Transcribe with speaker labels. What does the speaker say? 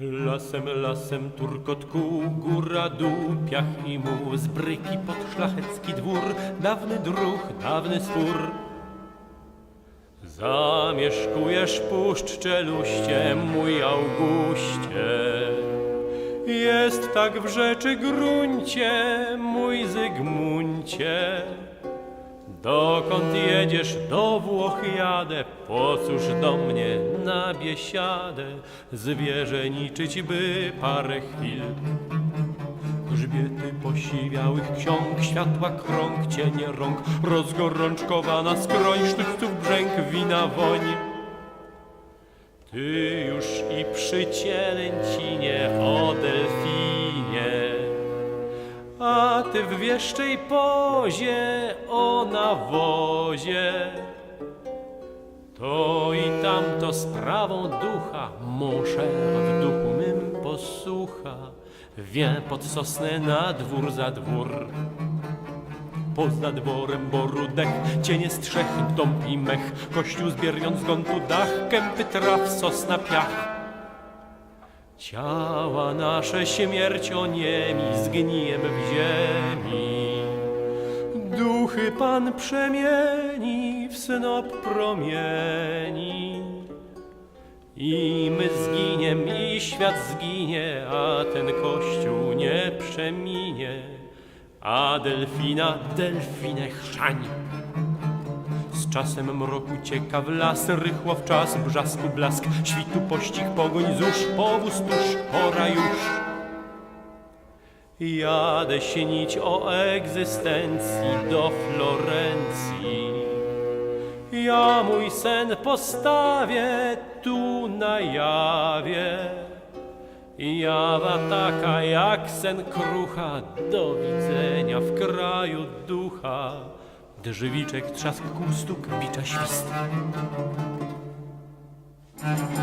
Speaker 1: Lasem, lasem, turkot kół, góra, dół, piach i muł, z pod szlachecki dwór, dawny druh, dawny spór. Zamieszkujesz puszcz czeluście, mój Auguście. Jest tak w rzeczy gruncie, mój Zygmuncie. Dokąd jedziesz, do Włoch jadę, po cóż do mnie na biesiadę, zwierzeniczyć by parę chwil. Grzbiety posiwiałych ksiąg, światła krąg, cienie rąk, rozgorączkowana skroń, sztućców brzęk, wina woń. Ty już i przy cielęcinie o delfinie, a ty w wieszczej pozie o nawozie. To i tamto sprawą ducha, muszę w duchu wie pod sosnę na dwór za dwór. Poza dworem borudek, cienie strzech, dąb i mech, kościół zbierniąc z gątu dach, kępy traw, sosna piach. Ciała nasze śmiercią niemi, zgnijem w ziemi. Duchy Pan przemieni w snop promieni. I my zginiem, i świat zginie, a ten kościół nie przeminie. A delfina, delfinę chrzani. Z czasem mrok ucieka w las, rychło w czas, brzasku blask, świtu pościg, pogoń, zórz, powóz tuż, pora już. Jadę się o egzystencji do Florencji. Ja mój sen postawię tu na jawie. Jawa taka jak sen krucha, do widzenia w kraju ducha. Drzewiczek, trzask, kół, stuk, bicza, świst. Thank